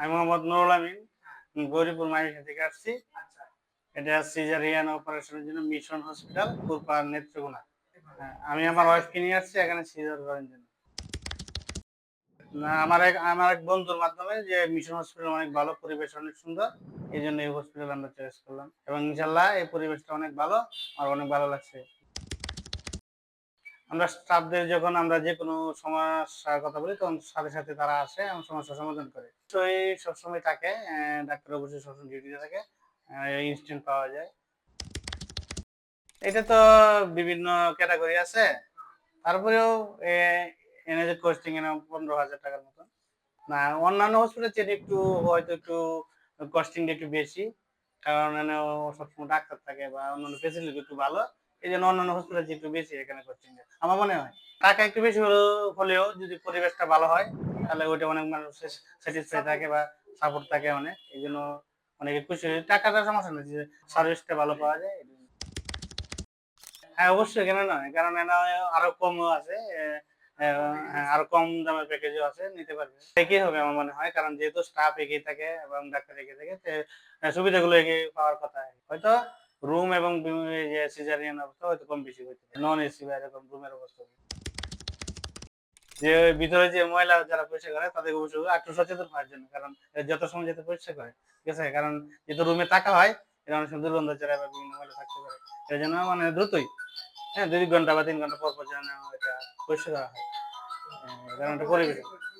আমি মোহাম্মদ নুরুল আমিন গৌরীপুর মাইমিশা থেকে আসছি। এটা সিজারিয়ান অপারেশনের জন্য মিশন হসপিটাল কুরপার নেত্রকোনা। হ্যাঁ, আমি আমার ওয়াইফকে নিয়ে আসছি এখানে সিজার করার জন্য। না আমার এক আমার এক বন্ধুর মাধ্যমে যে মিশন হসপিটাল অনেক ভালো পরিবেশ অনেক সুন্দর এই জন্য এই হসপিটাল আমরা চয়েস করলাম। এবং ইনশাল্লাহ এই পরিবেশটা অনেক ভালো আমার অনেক ভালো লাগছে। আমরা স্টাফদের যখন আমরা যে কোনো সমস্যার কথা বলি, তখন সাথে সাথে তারা আসে এবং সমস্যার সমাধান করে। অবশ্যই সবসময় থাকে ডাক্তার অবশ্যই সবসময় ডিউটিতে থাকে ইনস্ট্যান্ট পাওয়া যায়। এটা তো বিভিন্ন ক্যাটাগরি আছে। তারপরেও এনএজেড কোস্টিং এনে পনেরো হাজার টাকার মতন। না, অন্যান্য হসপিটাল চেয়ে একটু, হয়তো একটু কস্টিংটা একটু বেশি। কারণ সবসময় ডাক্তার থাকে বা অন্যান্য ফেসিলিটি একটু ভালো। এই জন্য অন্যান্য হসপিটাল একটু বেশি এখানে কোচিং আমার মনে হয় টাকা একটু বেশি হলেও- যদি পরিবেশটা ভালো হয় তাহলে ওইটা অনেক মানুষ স্যাটিসফাই থাকে বা সাপোর্ট থাকে অনেক এই জন্য অনেকে খুশি হয়। টাকাটা সমস্যা নেই যে সার্ভিসটা ভালো পাওয়া যায়। হ্যাঁ অবশ্যই কেন নয় কারণ এনা আরও কমও আছে হ্যাঁ, আরও কম দামের প্যাকেজও আছে নিতে পারবে একই হবে আমার মনে হয় কারণ যেহেতু স্টাফ একই থাকে এবং ডাক্তার একই থাকে সুবিধাগুলো একই পাওয়ার কথা হয়তো রুম এবং যে সিজারিয়ান অবস্থা হয়তো কম বেশি হইতে পারে। নন এসি বা এরকম রুমের অবস্থা যে ভিতরে যে ময়লা যারা পরিষ্কার করে তাদের অবশ্যই একটু সচেতন হওয়ার জন্য কারণ যত সময় যেতে পরিষ্কার করে ঠিক আছে? কারণ যেহেতু রুমে থাকা হয় এরা অনেক সময় দুর্গন্ধ চড়ায় বা বিভিন্ন ময়লা থাকতে পারে। এর জন্য মানে দ্রুতই হ্যাঁ দুই ঘণ্টা বা তিন ঘণ্টা পর পর যেন এটা পরিষ্কার করা হয়। হ্যাঁ, কারণ এটা পরিবেশ।